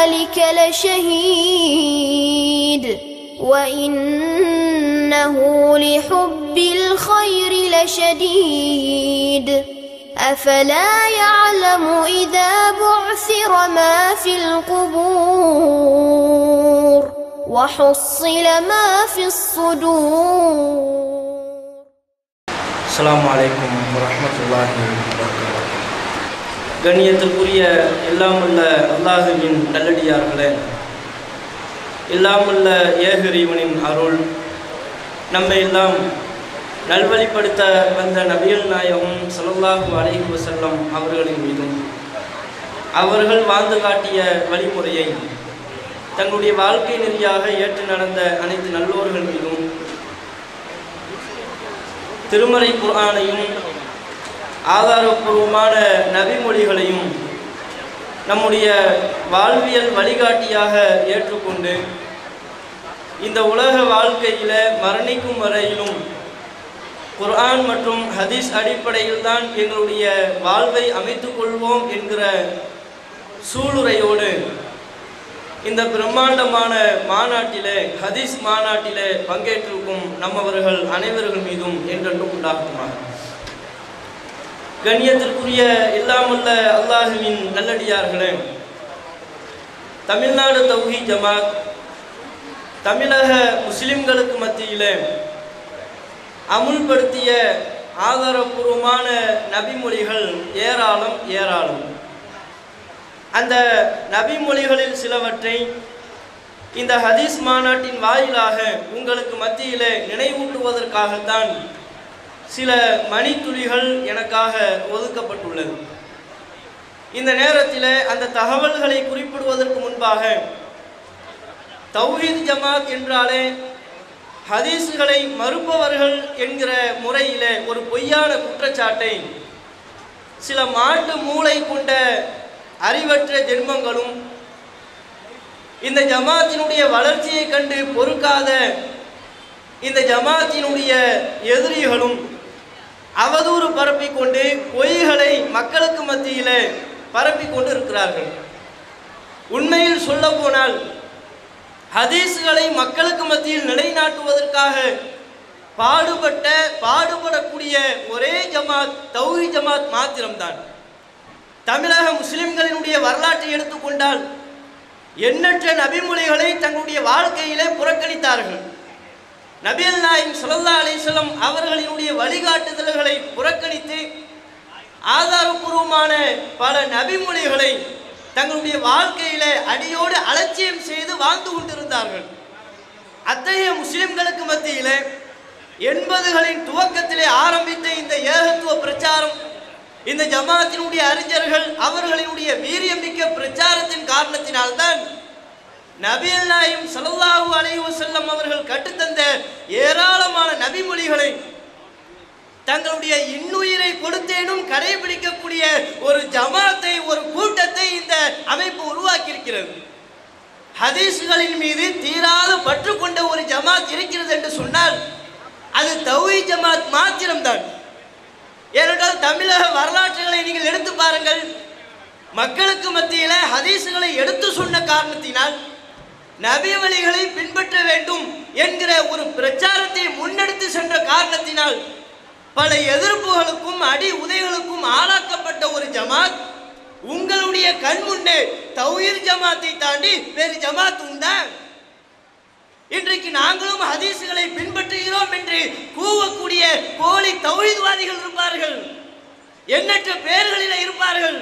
ذلك لشهيد. وإنه لحب الخير لشديد. أفلا يعلم إذا بعثر ما في القبور وحصل ما في الصدور. السلام عليكم ورحمة الله وبركاته. கண்ணியத்திற்குரிய எல்லாமுள்ள அல்லாஹுவின் நல்லடியார்களே எல்லாமுள்ள ஏகரீவனின் அருள் நம்மை எல்லாம் நல்வழிப்படுத்த வந்த நபியல் நாயகம் ஸல்லல்லாஹு அலைஹி வஸல்லம் அவர்களின் மீதும் அவர்கள் வாழ்ந்து காட்டிய வழிமுறையை தங்களுடைய வாழ்க்கை நெறியாக ஏற்று நடந்த அனைத்து நல்லோர்கள் மீதும் திருமறை குரானையும் ஆதாரப்பூர்வமான நபிமொழிகளையும் நம்முடைய வாழ்வியல் வழிகாட்டியாக ஏற்றுக்கொண்டு இந்த உலக வாழ்க்கையில் மரணிக்கும் வரையிலும் குர்ஆன் மற்றும் ஹதீஸ் அடிப்படையில் தான் எங்களுடைய வாழ்வை அமைத்துக் கொள்வோம் என்கிற சூளுரையோடு இந்த பிரம்மாண்டமான மாநாட்டிலே ஹதீஸ் மாநாட்டிலே பங்கேற்றிருக்கும் நம்மவர்கள் அனைவர்கள் மீதும் என்றென்றும் உண்டாகுமா கண்ணியத்திற்குரிய இல்லாமல்ல அல்லாஹுவின் நல்லடியார்களே தமிழ்நாடு தௌஹி ஜமாத் தமிழக முஸ்லிம்களுக்கு மத்தியிலே அமுல்படுத்திய ஆதாரபூர்வமான நபிமொழிகள் ஏராளம் ஏராளம். அந்த நபிமொழிகளில் சிலவற்றை இந்த ஹதீஸ் மாநாட்டின் வாயிலாக உங்களுக்கு மத்தியிலே நினைவூட்டுவதற்காகத்தான் சில மணித்துளிகள் எனக்காக ஒதுக்கப்பட்டுள்ளது. இந்த நேரத்தில் அந்த தகவல்களை குறிப்பிடுவதற்கு முன்பாக தௌஹீத் ஜமாத் என்றாலே ஹதீஸ்களை மறுப்பவர்கள் என்கிற முறையில் ஒரு பொய்யான குற்றச்சாட்டை சில மாட்டு மூளை கொண்ட அறிவற்ற ஜென்மங்களும் இந்த ஜமாத்தினுடைய வளர்ச்சியை கண்டு பொறுக்காத இந்த ஜமாத்தினுடைய எதிரிகளும் அவதூறு பரப்பி கொண்டு பொய்களை மக்களுக்கு மத்தியில் பரப்பிக் கொண்டு இருக்கிறார்கள். உண்மையில் சொல்ல போனால் ஹதீஸ்களை மக்களுக்கு மத்தியில் நிலைநாட்டுவதற்காக பாடுபட்ட பாடுபடக்கூடிய ஒரே ஜமாத் தௌஹி ஜமாத் மாத்திரம்தான். தமிழக முஸ்லிம்களினுடைய வரலாற்றை எடுத்துக்கொண்டால் எண்ணற்ற நபிமொழிகளை தங்களுடைய வாழ்க்கையிலே புறக்கணித்தார்கள். நபியல் நாயம் சுல்லா அலிசல்லம் அவர்களினுடைய வழிகாட்டுதல்களை புறக்கணித்து ஆதாரபூர்வமான பல நபிமொழிகளை தங்களுடைய வாழ்க்கையில அடியோடு அலட்சியம் செய்து வாழ்ந்து கொண்டிருந்தார்கள். அத்தகைய முஸ்லிம்களுக்கு மத்தியில எண்பதுகளின் துவக்கத்திலே ஆரம்பித்த இந்த ஏகத்துவ பிரச்சாரம் இந்த ஜமாத்தினுடைய அறிஞர்கள் அவர்களினுடைய வீரியமிக்க பிரச்சாரத்தின் காரணத்தினால்தான் நபியல் நாயும் சல்லல்லாஹு அலைஹி செல்லம் அவர்கள் கற்றுத்தந்த ஏராளமான நபிமொழிகளை தங்களுடைய இன்னுயிரை கொடுத்தேனும் கடைபிடிக்கக்கூடிய ஒரு ஜமாத்தை ஒரு கூட்டத்தை இந்த அமைப்பு உருவாக்கியிருக்கிறது. ஹதீஸ்களின் மீது தீராத பற்று கொண்ட ஒரு ஜமாத் இருக்கிறது என்று சொன்னால் அது தௌஹி ஜமாத் மாத்திரம்தான். ஏனென்றால் தமிழக வரலாற்றுகளை நீங்கள் எடுத்து பாருங்கள். மக்களுக்கு மத்தியில் ஹதீஸுகளை எடுத்து சொன்ன காரணத்தினால் நபி வழிகளை பின்பற்ற வேண்டும் என்கிற ஒரு பிரச்சாரத்தை முன்னெடுத்து சென்ற காரணத்தினால் பல எதிர்ப்புகளுக்கும் அடி உதைகளுக்கும் ஆளாக்கப்பட்ட ஒரு ஜமாத் உங்களுடைய கண் முன்னே தௌஹீத் ஜமாத்தை தாண்டி வேறு ஜமாத் உண்டா? இன்றைக்கு நாங்களும் ஹதீசுகளை பின்பற்றுகிறோம் என்று கூவக்கூடிய போலி தௌஹீத்வாதிகள் இருப்பார்கள் எண்ணற்ற பேர்களில் இருப்பார்கள்.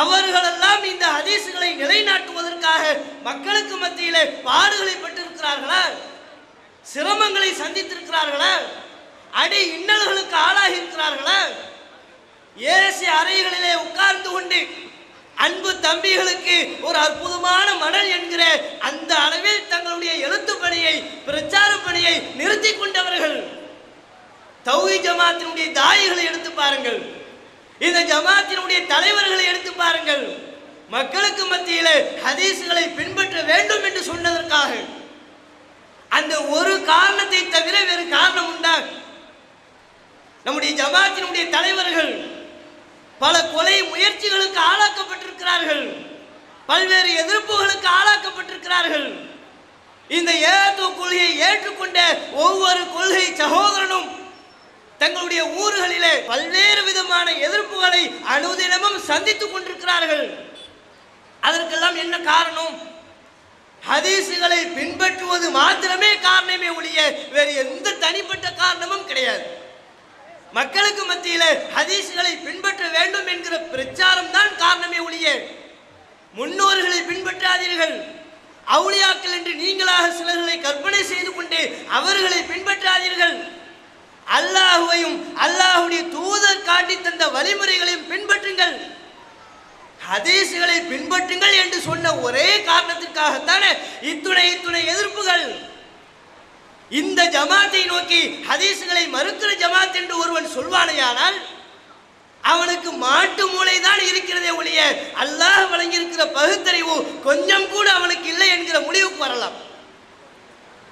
அவர்களெல்லாம் இந்த ஹதீசுகளை நிலைநாட்டுவதற்காக மக்களுக்கு மத்தியிலே பாடுகளை பெற்றிருக்கிறார்களா? சிரமங்களை சந்தித்திருக்கிறார்களா? அடி இன்னல்களுக்கு ஆளாகி இருக்கிறார்களா? ஏசி அறைகளிலே உட்கார்ந்து கொண்டு அன்பு தம்பிகளுக்கு ஒரு அற்புதமான மணல் என்கிற அந்த அளவில் தங்களுடைய எழுத்து பணியை பிரச்சார பணியை நிறுத்தி கொண்டவர்கள். தௌஹி ஜமாத்தினுடைய தாயிகளை எடுத்து பாருங்கள். இந்த ஜமாத்தினுடைய தலைவர்களை எடுத்து பாருங்கள். மக்களுக்கு மத்தியில் ஹதீஸ்களை பின்பற்ற வேண்டும் என்று சொன்னதற்காக அந்த ஒரு காரணத்தை தவிர வேறு காரணம் உண்டா? நம்முடைய ஜமாத்தினுடைய தலைவர்கள் பல கொலை முயற்சிகளுக்கு ஆளாக்கப்பட்டிருக்கிறார்கள். பல்வேறு எதிர்ப்புகளுக்கு ஆளாக்கப்பட்டிருக்கிறார்கள். இந்த ஏகத்துவ கொள்கையை ஏற்றுக்கொண்ட ஒவ்வொரு கொள்கை சகோதரனும் தங்களுடைய ஊர்களிலே பல்வேறு விதமான எதிர்ப்புகளை அனுதினமும் சந்தித்துக் கொண்டிருக்கிறார்கள். அதற்கெல்லாம் என்ன காரணம்? ஹதீசுகளை பின்பற்றுவது மாத்திரமே காரணமே ஒழிய வேறு எந்த தனிப்பட்ட காரணமும் கிடையாது. மக்களுக்கு மத்தியில ஹதீசுகளை பின்பற்ற வேண்டும் என்கிற பிரச்சாரம் தான் காரணமே ஒழிய முன்னோர்களை பின்பற்றாதீர்கள். அவுளியாக்கள் என்று நீங்களாக சிலர்களை கற்பனை செய்து கொண்டு அவர்களை பின்பற்றாதீர்கள். அல்லாஹுவையும் அல்லாஹுடைய தூதர் காட்டி தந்த வழிமுறைகள் ஹதீசுகளை பின்பற்றுங்கள் என்று சொன்ன ஒரே காரணத்திற்காகத்தானே இத்துணை இத்துணை எதிர்ப்புகள். இந்த ஜமாத்தை நோக்கி ஹதீசுகளை மறுக்கிற ஜமாத் என்று ஒருவன் சொல்வானேயானால் அவனுக்கு மாட்டு மூளை தான் இருக்கிறதே ஒழிய அல்லாஹ் வழங்கியிருக்கிற பகுத்தறிவு கொஞ்சம் கூட அவனுக்கு இல்லை என்கிற முடிவுக்கு வரலாம்.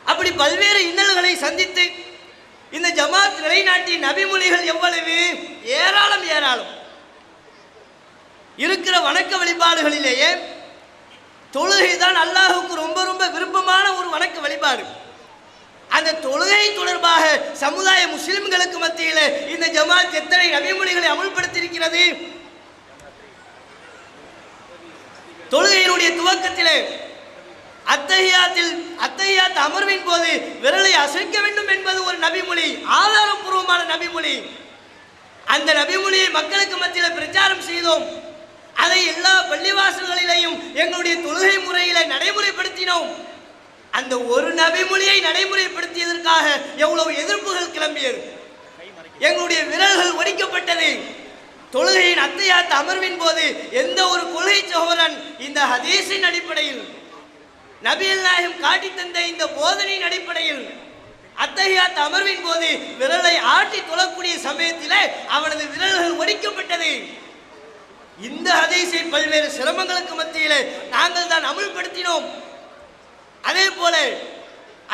அப்படி பல்வேறு இன்னல்களை சந்தித்து இந்த ஜமாத் நிலைநாட்டிய நபிமொழிகள் எவ்வளவு? ஏராளம் ஏராளம். இருக்கிற வணக்க வழிபாடுகளிலேயே தொழுகை தான் அல்லாஹுக்கு ரொம்ப ரொம்ப விருப்பமான ஒரு வணக்க வழிபாடு. அந்த தொழுகை தொடர்பாக சமுதாய முஸ்லிம்களுக்கு மத்தியில் இந்த ஜமாத் எத்தனை நபிமொழிகளை அமல்படுத்தியிருக்கிறது? தொழுகையினுடைய துவக்கத்திலே அத்தகையாத்தில் அத்தகையாத் அமர்வின் போது விரலை அசைக்க வேண்டும் என்பது ஒரு நபிமொழி ஆதாரபூர்வமான நபிமொழி. அந்த நபிமொழியை மக்களுக்கு மத்தியில் பிரச்சாரம் செய்தோம். அதை எல்லா பள்ளிவாசல்களிலையும் எங்களுடைய தொழுகை முறையில நடைமுறைப்படுத்தினோம். அந்த ஒரு நபிமொழியை நடைமுறைப்படுத்தியதற்காக எவ்வளவு எதிர்ப்புகள் கிளம்பியது. எங்களுடைய விரல்கள் ஒடிக்கப்பட்டது. தொழுகையின் அத்தையாத்த அமர்வின் போது எந்த ஒரு கொள்கை சகோதரன் இந்த ஹதீஸின் அடிப்படையில் நபியல் நாயகம் காட்டி தந்த இந்த போதனையின் அடிப்படையில் அத்தகையாத்த அமர்வின் போது விரலை ஆட்டி தொழக்கூடிய சமயத்தில் அவனது விரல்கள் ஒடிக்கப்பட்டது. இந்த ஹதீஸை பல்வேறு சிரமங்களுக்கு மத்தியிலே நாங்கள் தான் அமுல்படுத்தினோம். அதே போல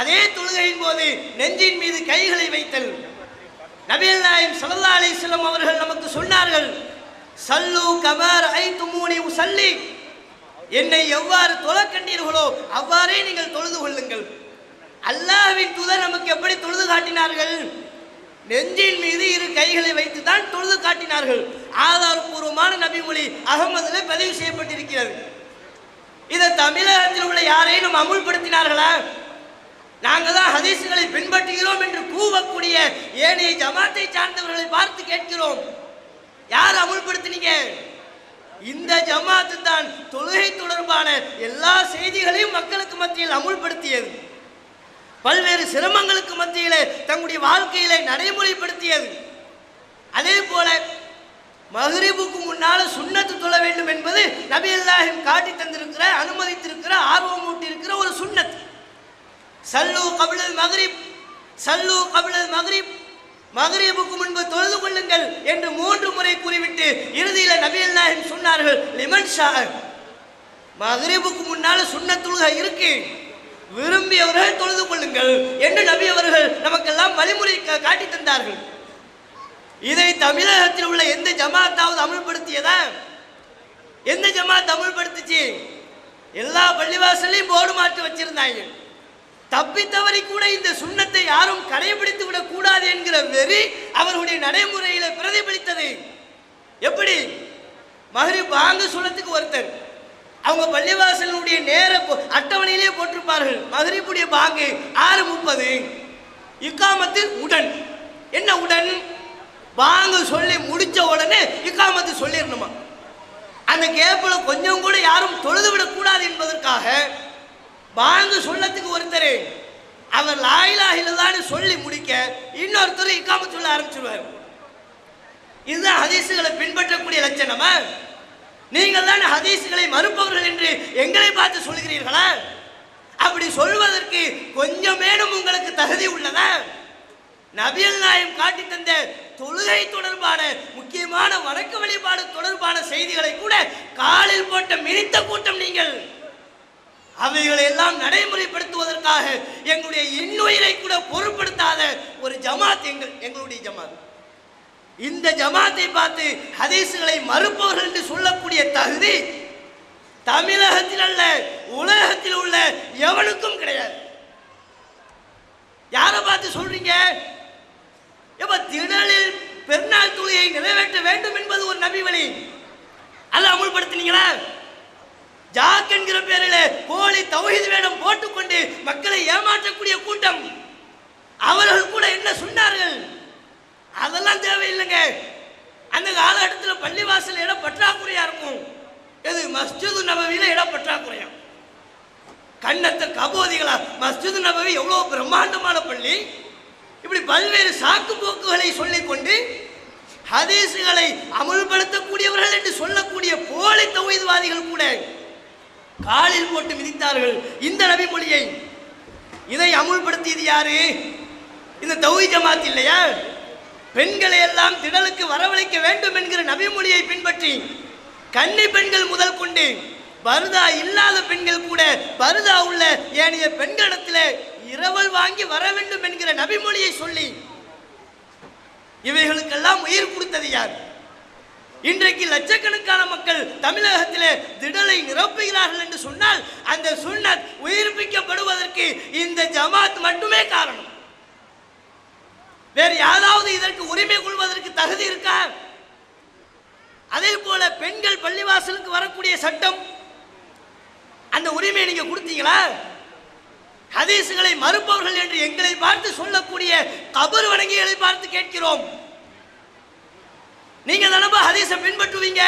அதே தொழுகையின் போது நெஞ்சின் மீது கைகளை வைத்தல். நபீல் நாயம் சல்லா அலைஹி அவர்கள் நமக்கு சொன்னார்கள் சல்லு கமர் ஐ துமூனி உசல்லி என்னை எவ்வாறு தொழக் கண்டீர்களோ அவ்வாறே நீங்கள் தொழுது கொள்ளுங்கள். அல்லாஹ்வின் தூதர் நமக்கு எப்படி தொழுது காட்டினார்கள்? நெஞ்சின் மீது இரு கைகளை வைத்து தான் தொழுது காட்டினார்கள். ஆதாரபூர்வமான நபிமொழி அகமதுல பதிவு செய்யப்பட்டிருக்கிறது. இதை தமிழகத்தில் உள்ள யாரையும் அமுல்படுத்தினார்களா? நாங்கள் தான் ஹதீசுகளை பின்பற்றுகிறோம் என்று கூவக்கூடிய ஏனைய ஜமாத்தை சார்ந்தவர்களை பார்த்து கேட்கிறோம். யார் அமுல்படுத்தினீங்க? இந்த ஜமாத்து தான் தொழுகை தொடர்பான எல்லா செய்திகளையும் மக்களுக்கு மத்தியில் அமுல்படுத்தியது. பல்வேறு சிரமங்களுக்கு மத்தியிலே தங்களுடைய வாழ்க்கையில நடைமுறைப்படுத்தியது. அதே போல மகரிபுக்கு முன்னால சுண்ணத்து தொழ வேண்டும் என்பது நபி அல்லாஹிம் காட்டி தந்திருக்கிற அனுமதித்திருக்கிற ஆர்வம் ஊட்டியிருக்கிற ஒரு சுண்ணத். சல்லு கபிலல் மகரிப் சல்லு கபிலல் மகரிப் மகரிபுக்கு முன்பு தொழுது கொள்ளுங்கள் என்று மூன்று முறை கூறிவிட்டு இறுதியில நபி அல்லாஹிம் சொன்னார்கள் லிமன் ஷா மகரிபுக்கு முன்னால சுண்ணத்துழுக இருக்கு. விரும்பியவர்கள் தொழுது கொள்ளுங்கள் என்று நபி அவர்கள் நமக்கெல்லாம் வழிமுறை காட்டி தந்தார்கள். இதை தமிழகத்தில் உள்ள எந்த ஜமாத்தாவது அமல்படுத்தியதா? எந்த ஜமாத் அமல்படுத்துச்சு? எல்லா பள்ளிவாசலையும் போர்டு மாற்றி வச்சிருந்தாங்க. தப்பித்தவரை கூட இந்த சுண்ணத்தை யாரும் கடைபிடித்து விடக் கூடாது என்கிற வெறி அவர்களுடைய நடைமுறையில பிரதிபலித்தது. எப்படி? மகரி பாங்கு சுண்ணத்துக்கு ஒருத்தர் அவங்க பள்ளிவாசலுடைய நேர அட்டவணையிலே போட்டிருப்பார்கள். மகரிப்புடைய பாங்கு ஆறு முப்பது. இக்காமத்து உடன். என்ன உடன்? பாங்கு சொல்லி முடிச்ச உடனே இக்காமத்து சொல்லிடணுமா? அந்த கேப்பில் கொஞ்சம் கூட யாரும் தொழுது விடக்கூடாது என்பதற்காக பாங்கு சொல்லத்துக்கு ஒருத்தர் அவர் லாயிலாகிலதான்னு சொல்லி முடிக்க இன்னொருத்தர் இக்காமத்து சொல்ல ஆரம்பிச்சிருவார். இதுதான் ஹதீசுகளை பின்பற்றக்கூடிய லட்சணமா? நீங்கள் தான் ஹதீஸ்களை மறுப்பவர்கள் என்று எங்களை பார்த்து சொல்கிறீர்களா? அப்படி சொல்வதற்கு கொஞ்சமேனும் உங்களுக்கு தகுதி உள்ளதா? நபியல் நாயம் காட்டி தந்த தொழுகை தொடர்பான முக்கியமான வணக்க வழிபாடு தொடர்பான செய்திகளை கூட காலில் போட்ட மினித்த கூட்டம் நீங்கள். அவைகளை எல்லாம் நடைமுறைப்படுத்துவதற்காக எங்களுடைய இன்னுயிரை கூட பொருட்படுத்தாத ஒரு ஜமாத் எங்கள் எங்களுடைய ஜமாத். இந்த ஜமாத்தை பார்த்து ஹதீசுகளை மறுப்பவர்கள் என்று சொல்லக்கூடிய தகுதி தமிழகத்தில் அல்ல உலகத்தில் உள்ள எவனுக்கும் கிடையாது. யாரை பார்த்து சொல்றீங்க? எப்ப திடலில் பெருநாள் தொகையை நிறைவேற்ற வேண்டும் என்பது ஒரு நபி வழி. அல்ல அமுல்படுத்தினீங்களா? ஜாக் என்கிற பேரில் போலி தவஹீது வேடம் போட்டுக்கொண்டு மக்களை ஏமாற்றக்கூடிய கூட்டம். அவர்கள் கூட என்ன சொன்னார்கள்? அதெல்லாம் தேவையில்லைங்க. அந்த காலகட்டத்தில் பள்ளிவாசல் இடம் பற்றாக்குறையா இருக்கும். எது? மஸ்ஜிது நபவியில் இடம் பற்றாக்குறையா? கண்ணத்தை கபோதிகளா? மஸ்ஜிது நபவி எவ்வளோ பிரம்மாண்டமான பள்ளி. இப்படி பல்வேறு சாக்கு போக்குகளை சொல்லிக்கொண்டு ஹதீசுகளை அமுல்படுத்தக்கூடியவர்கள் என்று சொல்லக்கூடிய போலி தௌஹீத்வாதிகள் கூட காலில் போட்டு மிதித்தார்கள். இந்த நபி மொழியை இதை அமுல்படுத்தியது யாரு? இந்த தௌஹி ஜமாத் இல்லையா? பெண்களை எல்லாம் திடலுக்கு வரவழைக்க வேண்டும் என்கிற நபிமொழியை பின்பற்றி கன்னி பெண்கள் முதல் கொண்டு பருதா இல்லாத பெண்கள் கூட பருதா உள்ள ஏனைய பெண்களிடத்தில் இரவல் வாங்கி வர வேண்டும் என்கிற நபிமொழியை சொல்லி இவைகளுக்கெல்லாம் உயிர் கொடுத்தது யார்? இன்றைக்கு லட்சக்கணக்கான மக்கள் தமிழகத்திலே திடலை நிரப்புகிறார்கள் என்று சொன்னால் அந்த சுண்ணத் உயிர்ப்பிக்கப்படுவதற்கு இந்த ஜமாத் மட்டுமே காரணம். வேறு யாராவது இதற்கு உரிமை கொள்வதற்கு தகுதி இருக்கா? அதே போல பெண்கள் பள்ளிவாசலுக்கு வரக்கூடிய சட்டம் அந்த உரிமையை நீங்க கொடுத்தீங்களா? ஹதீசுகளை மறுப்பவர்கள் என்று எங்களை பார்த்து சொல்லக்கூடிய கபர் வணங்கிகளை பார்த்து கேட்கிறோம். நீங்க தானப்பா ஹதீஸை பின்பற்றுவீங்க?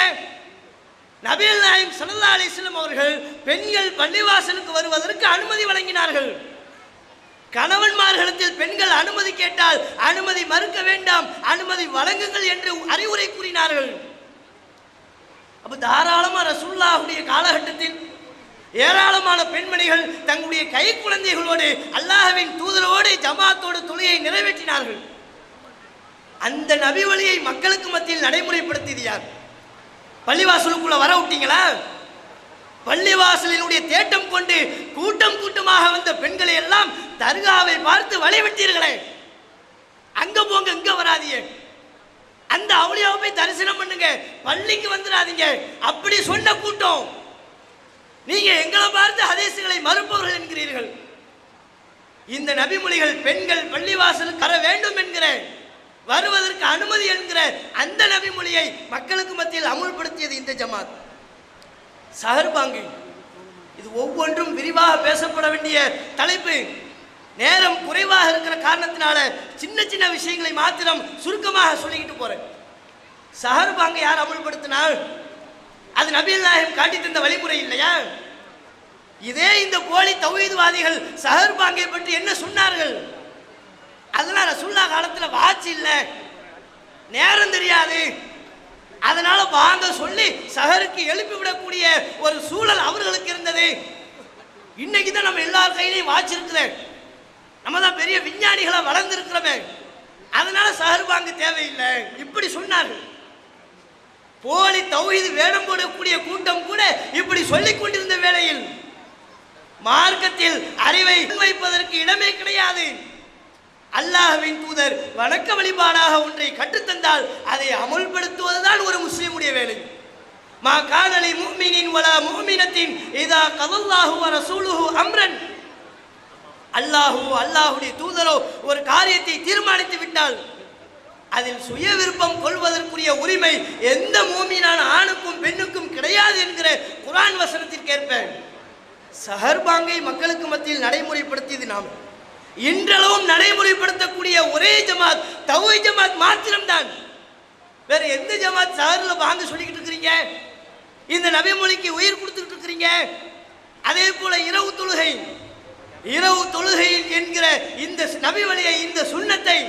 நபீல் நாயம் சல்லா அலிஸ்லம் அவர்கள் பெண்கள் பள்ளிவாசலுக்கு வருவதற்கு அனுமதி வழங்கினார்கள். கணவன்மார்களிடத்தில் பெண்கள் அனுமதி கேட்டால் அனுமதி மறுக்க வேண்டாம் அனுமதி வழங்குங்கள் என்று அறிவுரை கூறினார்கள். அப்ப தாராளமா ரசுல்லாவுடைய காலகட்டத்தில் ஏராளமான பெண்மணிகள் தங்களுடைய கை குழந்தைகளோடு அல்லாஹவின் தூதரோடு ஜமாத்தோடு தொழுகையை நிறைவேற்றினார்கள். அந்த நபி வழியை மக்களுக்கு மத்தியில் நடைமுறைப்படுத்தியது யார்? பள்ளிவாசலுக்குள்ள வர விட்டீங்களா? பள்ளிவாசலினுடைய தேட்டம் கொண்டு கூட்டம் கூட்டமாக வந்த பெண்களை எல்லாம் தர்காவை பார்த்து வளைவிட்டீர்களே அங்க போங்க இங்க வராதீங்க. அந்த அவளியாவை போய் தரிசனம் பண்ணுங்க. பள்ளிக்கு வந்துடாதீங்க. அப்படி சொன்ன கூட்டம். நீங்க எங்களை பார்த்து ஹதீசுகளை மறுப்பவர்கள் என்கிறீர்கள். இந்த நபிமொழிகள் பெண்கள் பள்ளிவாசலுக்கு வர வேண்டும் என்கிற வருவதற்கு அனுமதி என்கிற அந்த நபிமொழியை மக்களுக்கு மத்தியில் அமுல்படுத்தியது இந்த ஜமாத். சஹர்பாங்கு இது ஒவ்வொன்றும் விரிவாக பேசப்பட வேண்டிய தலைப்பு. நேரம் குறைவாக இருக்கிற காரணத்தினால சின்ன சின்ன விஷயங்களை மாத்திரம் சுருக்கமாக சொல்லிக்கிட்டு போறேன். சஹர்பாங்கு யார் அமுல்படுத்தினால் அது நபிகள் நாயகம் காட்டி தந்த வழிமுறை இல்லையா? இதே இந்த போலி தௌஹீத்வாதிகள் சஹர்பாங்கை பற்றி என்ன சொன்னார்கள்? அதெல்லாம் ரசுல்லா காலத்தில் வாட்ச் இல்லை. நேரம் தெரியாது. அதனால வாங்க சொல்லி சகருக்கு எழுப்பி விடக்கூடிய ஒரு சூழல் அவர்களுக்கு இருந்தது. இன்னைக்கு தான் நம்ம எல்லார் கையிலையும் வாட்ச் இருக்குது. நம்ம தான் பெரிய விஞ்ஞானிகளை வளர்ந்துருக்கிறோமே. அதனால சஹர் வாங்க தேவையில்லை. இப்படி சொன்னார்கள். போலி தௌஹீது வேடம் போடக்கூடிய கூட்டம் கூட இப்படி சொல்லிக் கொண்டிருந்த வேளையில் மார்க்கத்தில் அறிவை வைப்பதற்கு இடமே கிடையாது. அல்லாஹவின் தூதர் வணக்க வழிபாடாக ஒன்றை கற்றுத்தந்தால் அதை அமுல்படுத்துவதுதான் ஒரு முஸ்லீமுடைய வேலை. மா காதலி மூமினின் வலா மூமினத்தின் இதா கதல்லாஹு வர ரசூலுஹு அம்ரன். அல்லாஹு அல்லாஹுடைய தூதரோ ஒரு காரியத்தை தீர்மானித்து விட்டால் அதில் சுய விருப்பம் கொள்வதற்குரிய உரிமை எந்த மூமினான ஆணுக்கும் பெண்ணுக்கும் கிடையாது என்கிற குரான் வசனத்திற்கேற்ப. சஹர்பாங்கை மக்களுக்கு மத்தியில் நடைமுறைப்படுத்தியது நாம். இன்றளவும் நடைமுறைப்படுத்தக்கூடிய ஒரே ஜமாத் தவை ஜமாத் மாத்திரம்தான். வேற எந்த ஜமாத் சாரில் வாங்க சொல்லிக்கிட்டு இருக்கிறீங்க? இந்த நபிமொழிக்கு உயிர் கொடுத்துக்கிட்டு இருக்கிறீங்க? அதே போல இரவு தொழுகை. இரவு தொழுகை என்கிற இந்த நபி வழியை இந்த சுண்ணத்தை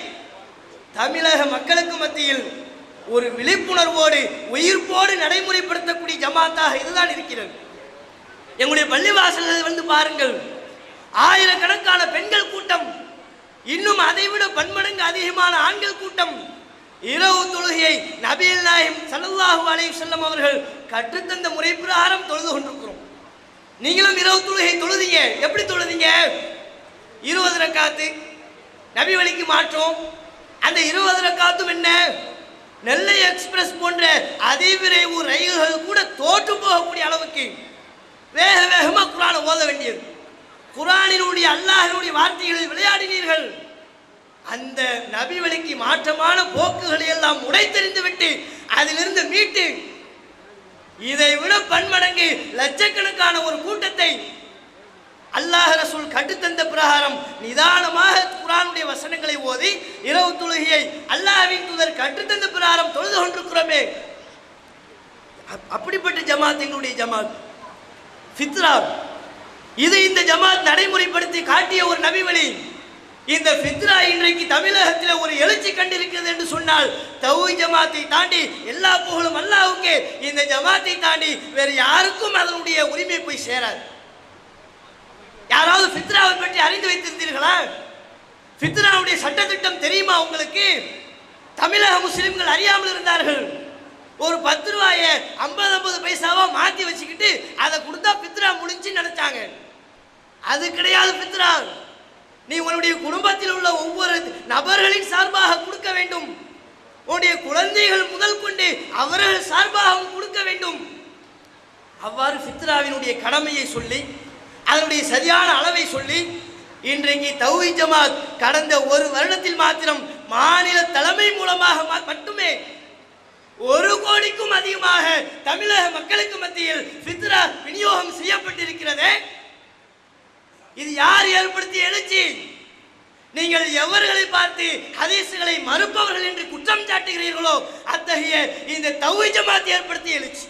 தமிழக மக்களுக்கு மத்தியில் ஒரு விழிப்புணர்வோடு உயிர்ப்போடு நடைமுறைப்படுத்தக்கூடிய ஜமாத்தாக இதுதான் இருக்கிறது. எங்களுடைய பள்ளிவாசல்கள் வந்து பாருங்கள். ஆயிரக்கணக்கான பெண்கள் கூட்டம். இன்னும் அதைவிட பன்மடங்கு அதிகமான ஆண்கள் கூட்டம். இரவு தொழுகையை நபிகள் நாயம் ஸல்லல்லாஹு அலை செல்லம் அவர்கள் கற்றுத்தந்த முறை பிரகாரம் தொழுது கொண்டிருக்கிறோம். நீங்களும் இரவு தொழுகை தொழுதீங்க. எப்படி தொழுதீங்க? இருபது ரக்காத்து நபி வழிக்கு மாற்றோம். அந்த இருபது ரக்காத்தும் என்ன? நெல்லை எக்ஸ்பிரஸ் போன்ற அதிவிரைவு ரயில்கள் கூட தோற்று போகக்கூடிய அளவுக்கு வேக வேகமாக குரானை ஓத வேண்டியது. குரானினுடைய அல்லாஹினுடைய வார்த்தைகளில் விளையாடினீர்கள். அந்த நபி வழிக்கு மாற்றமான போக்குகளை எல்லாம் உடைத்தெறிந்து விட்டு அதிலிருந்து மீட்டு இதை விட பன்மடங்கு லட்சக்கணக்கான ஒரு கூட்டத்தை அல்லாஹ் ரசூல் கட்டுத்தந்த பிரகாரம் நிதானமாக குரானுடைய வசனங்களை ஓதி இரவு தொழுகையை அல்லாஹ்வின் தூதர் கட்டுத்தந்த பிரகாரம் தொழுது கொண்டிருக்கிறோமே. அப்படிப்பட்ட ஜமாத் எங்களுடைய ஜமாத் ஃபித்ரா இது இந்த ஜமாத் நடைமுறைப்படுத்தி காட்டிய ஒரு நபிவழி. இந்த ஃபித்ரா இன்றைக்கு தமிழகத்தில் ஒரு எழுச்சி கண்டிருக்கிறது என்று சொன்னால் தௌஹி ஜமாத்தை தாண்டி எல்லா புகழும் அல்லாஹ்வுக்கே இந்த ஜமாத்தை தாண்டி வேறு யாருக்கும் அதனுடைய உரிமை போய் சேராது. யாராவது ஃபித்ராவை பற்றி அறிந்து வைத்திருந்தீர்களா? ஃபித்ராவுடைய சட்டத்திட்டம் தெரியுமா உங்களுக்கு? தமிழக முஸ்லிம்கள் அறியாமல் இருந்தார்கள். ஒரு பத்து ரூபாய ஐம்பது ஐம்பது பைசாவா மாத்தி வச்சுக்கிட்டு அதை கொடுத்தா பித்ரா அது கிடையாது பித்ரா. நீ உன்னுடைய குடும்பத்தில் உள்ள ஒவ்வொரு நபர்களின் சார்பாக கொடுக்க வேண்டும். உன்னுடைய குழந்தைகள் முதல் கொண்டு அவர்கள் சார்பாகவும் கொடுக்க வேண்டும். அவ்வாறு ஃபித்ராவினுடைய கடமையை சொல்லி அதனுடைய சரியான அளவை சொல்லி இன்றைக்கு தௌஹி ஜமாத் கடந்த ஒரு வருடத்தில் மாத்திரம் மாநில தலைமை மூலமாக மா- மட்டுமே ஒரு கோடிக்கும் அதிகமாக தமிழக மக்களுக்கு மத்தியில் ஃபித்ரா விநியோகம் செய்யப்பட்டிருக்கிறதே. இது யார் ஏற்படுத்திய எழுச்சி? நீங்கள் எவர்களை பார்த்து ஹதீசுகளை மறுப்பவர்கள் என்று குற்றம் சாட்டுகிறீர்களோ அத்தகைய இந்த தௌஹி ஜமாத் ஏற்படுத்திய எழுச்சி.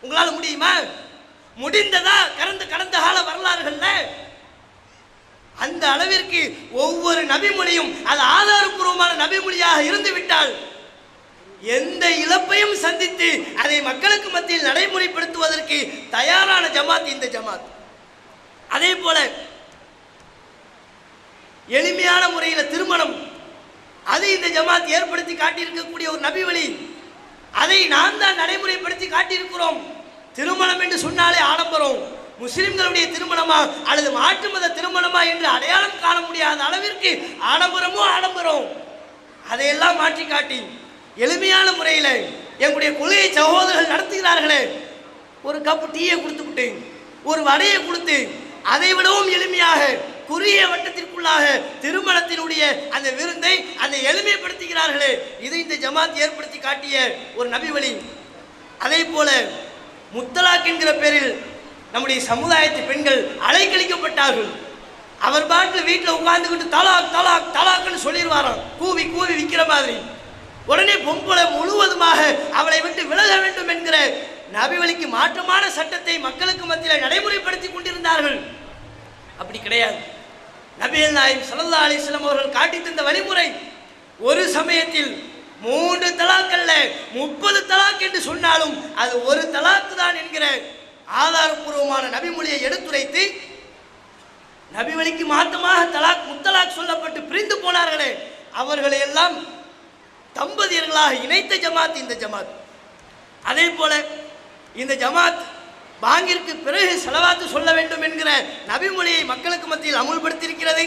உங்களால் முடியுமா? முடிந்ததா? கடந்த கடந்த கால வரலாறுகள்ல? அந்த அளவிற்கு ஒவ்வொரு நபிமொழியும் அது ஆதாரப்பூர்வமான நபிமொழியாக இருந்து விட்டால் எந்த இழப்பையும் சந்தித்து அதை மக்களுக்கு மத்தியில் நடைமுறைப்படுத்துவதற்கு தயாரான ஜமாத் இந்த ஜமாத். அதே போல எளிமையான முறையில் திருமணம் அது இந்த ஜமாத் ஏற்படுத்தி காட்டியிருக்கக்கூடிய ஒரு நபி வழி. அதை நாம் தான் நடைமுறைப்படுத்தி காட்டியிருக்கிறோம். திருமணம் என்று சொன்னாலே ஆடம்பரம். முஸ்லிம்களுடைய திருமணமா அல்லது மாற்று மத திருமணமா என்று அடையாளம் காண முடியாத அளவிற்கு ஆடம்பரமோ ஆடம்பரம். அதையெல்லாம் மாற்றி காட்டி எளிமையான முறையில் எங்களுடைய கொள்கை சகோதரர்கள் நடத்துகிறார்களே. ஒரு கப்பு டீயை கொடுத்துவிட்டு ஒரு வடையை கொடுத்து அதை விடவும் எளிமையாக குறுகிய வட்டத்திற்குள்ளாக திருமணத்தினுடைய அந்த விருந்தை அந்த எளிமைப்படுத்துகிறார்களே. இது இந்த ஜமாத் ஏற்படுத்தி காட்டிய ஒரு நபி வழி. அதே போல முத்தலாக் என்கிற பேரில் நம்முடைய சமுதாயத்து பெண்கள் அலைக்கழிக்கப்பட்டார்கள். அவர் பாட்டில் வீட்டில் உட்கார்ந்துக்கிட்டு தலாக் தலாக் தலாக்குன்னு சொல்லிடுவாராம். கூவி கூவி விற்கிற மாதிரி. உடனே பொம்பளை முழுவதுமாக அவளை விட்டு விலக வேண்டும் என்கிற நபிவழிக்கு மாற்றமான சட்டத்தை மக்களுக்கு மத்தியில் நடைமுறைப்படுத்தி கொண்டிருந்தார்கள். அப்படி கிடையாது. நபிகள் நாயம் சல்லா அலிஸ்லாம் அவர்கள் காட்டி தந்த வழிமுறை ஒரு சமயத்தில் மூன்று தலாக் அல்ல முப்பது தலாக் என்று சொன்னாலும் அது ஒரு தலாக்கு தான் என்கிற ஆதாரபூர்வமான நபிமொழியை எடுத்துரைத்து நபி வழிக்கு மாற்றமாக தலாக் முத்தலாக் சொல்லப்பட்டு பிரிந்து போனார்களே அவர்களை எல்லாம் தம்பதியர்களாக இணைத்த ஜமாத் இந்த ஜமாத். அதே போல இந்த ஜமாத் பாங்கிற்கு பிறகு செலவாத்து சொல்ல வேண்டும் என்கிற நபிமொழியை மக்களுக்கு மத்தியில் அமுல்படுத்தியிருக்கிறது.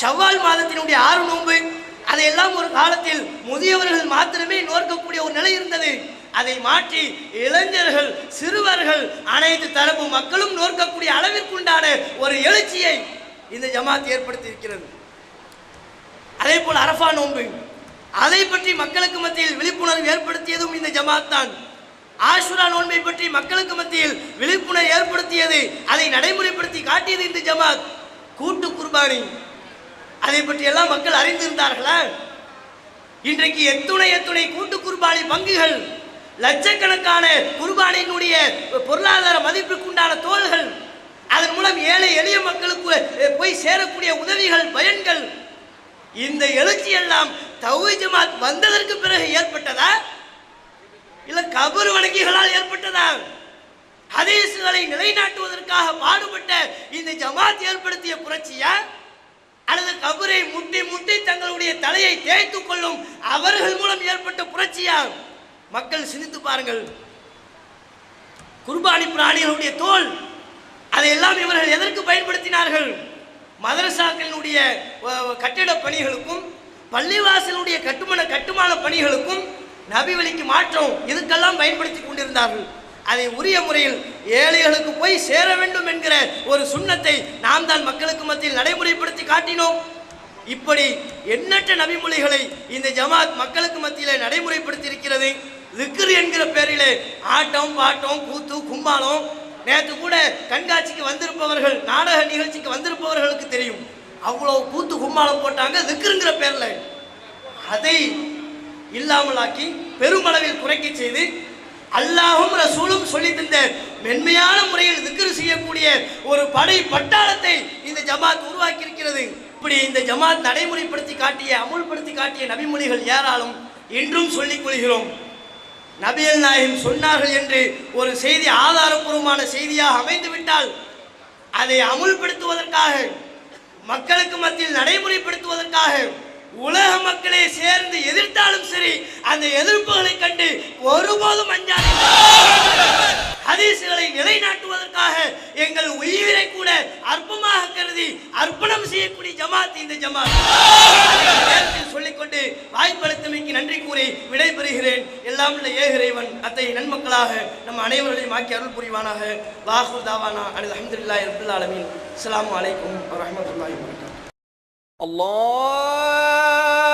ஷவ்வால் மாதத்தினுடைய ஆறு நோன்பு அதையெல்லாம் ஒரு காலத்தில் முதியவர்கள் மாத்திரமே நோக்கக்கூடிய ஒரு நிலை இருந்தது. அதை மாற்றி இளைஞர்கள் சிறுவர்கள் அனைத்து தரப்பு மக்களும் நோக்கக்கூடிய அளவிற்குண்டான ஒரு எழுச்சியை இந்த ஜமாத் ஏற்படுத்தி இருக்கிறது அதே போல் அரஃபா நோன்பு அதை பற்றி மக்களுக்கு மத்தியில் விழிப்புணர்வு ஏற்படுத்தியதும் இந்த ஜமாத் தான். ஆசுரா நோன்பை பற்றி மக்களுக்கு மத்தியில் விழிப்புணர்வு ஏற்படுத்தியது அதை நடைமுறைப்படுத்தி காட்டியது இந்த ஜமாத். கூட்டு குர்பானி. அதை பற்றி எல்லாம் மக்கள் அறிந்திருந்தார்களா? இன்றைக்கு எத்துணை எத்துணை கூட்டு குர்பானி பங்குகள் லட்சக்கணக்கான குர்பானியினுடைய பொருளாதார மதிப்பிற்குண்டான தோள்கள் அதன் மூலம் ஏழை எளிய மக்களுக்கு போய் சேரக்கூடிய உதவிகள் பயன்கள். இந்த எழுச்சி எல்லாம் தௌஜமாத் ஜமாத் வந்ததற்கு பிறகு ஏற்பட்டதா? இல்ல கபர் வணங்கிகளால் ஏற்பட்டதா ஹதீசுகளை நிலைநாட்டுவதற்காக பாடுபட்ட இந்த ஜமாத் ஏற்படுத்திய புரட்சியா? அல்லது கபரை முட்டி முட்டி தங்களுடைய தலையை தேய்த்து கொள்ளும் அவர்கள் மூலம் ஏற்பட்ட புரட்சியா? மக்கள் சிந்தித்து பாருங்கள். குர்பானி பிராணிகளுடைய தோல் அதையெல்லாம் இவர்கள் எதற்கு பயன்படுத்தினார்கள்? மதரசாக்களினுடைய கட்டிட பணிகளுக்கும் பள்ளிவாசலுடைய கட்டுமான கட்டுமான பணிகளுக்கும் நபி வழிக்கு மாற்றம் இதுக்கெல்லாம் பயன்படுத்தி கொண்டிருந்தார்கள். அதை உரிய முறையில் ஏழைகளுக்கு போய் சேர வேண்டும் என்கிற ஒரு சுண்ணத்தை நாம் தான் மக்களுக்கு மத்தியில் நடைமுறைப்படுத்தி காட்டினோம். இப்படி எண்ணற்ற நபிமொழிகளை இந்த ஜமாத் மக்களுக்கு மத்தியிலே நடைமுறைப்படுத்தி இருக்கிறது லிக்கர் என்கிற பேரிலே ஆட்டம் பாட்டம் கூத்து கும்பாலம் நேற்று கூட கண்காட்சிக்கு வந்திருப்பவர்கள் நாடக நிகழ்ச்சிக்கு வந்திருப்பவர்களுக்கு தெரியும். அவ்வளோ கூத்து கும்பாலம் போட்டாங்க லிக்கருங்கிற பேரில். அதை இல்லாமலாக்கி பெருமளவில் குறைக்க செய்து அல்லாஹும் ரசூலும் சொல்லி தந்த மென்மையான முறையில் திக்ரு செய்யக்கூடிய ஒரு படை பட்டாளத்தை இந்த ஜமாத் உருவாக்கி இருக்கிறது இப்படி இந்த ஜமாத் நடைமுறைப்படுத்தி காட்டிய அமுல்படுத்தி காட்டிய நபிமொழிகள் ஏராளம் இன்றும் சொல்லிக் கொள்கிறோம். நபியல் நாயகம் சொன்னார்கள் என்று ஒரு செய்தி ஆதாரப்பூர்வமான செய்தியாக அமைந்துவிட்டால் அதை அமுல்படுத்துவதற்காக மக்களுக்கு மத்தியில் நடைமுறைப்படுத்துவதற்காக மக்களே சேர்ந்து எதிர்த்தாலும் சரி அந்த எதிர்ப்புகளை கண்டு ஒருபோதும் அஞ்சாது ஹதீசுகளை நிலைநாட்டுவதற்காக எங்கள் உயிரை கூட அற்பமாக கருதி அர்ப்பணம் செய்யக்கூடிய ஜமாத் இந்த ஜமாத். சொல்லிக்கொண்டு வாய்ப்பளித்தமைக்கு நன்றி கூறி விடைபெறுகிறேன். எல்லாம் உள்ள ஏகிறைவன் அத்தகைய நன்மக்களாக நம் அனைவர்களையும் ஆக்கி அருள் புரிவானாக. வாஹூர் தாவானா அனது அஹமதுல்லாஹி அபுல்லா அலமின் அஸ்லாம் வலைக்கம் வரஹ்மத்துல்லாஹி வபரகாத்துஹு. الله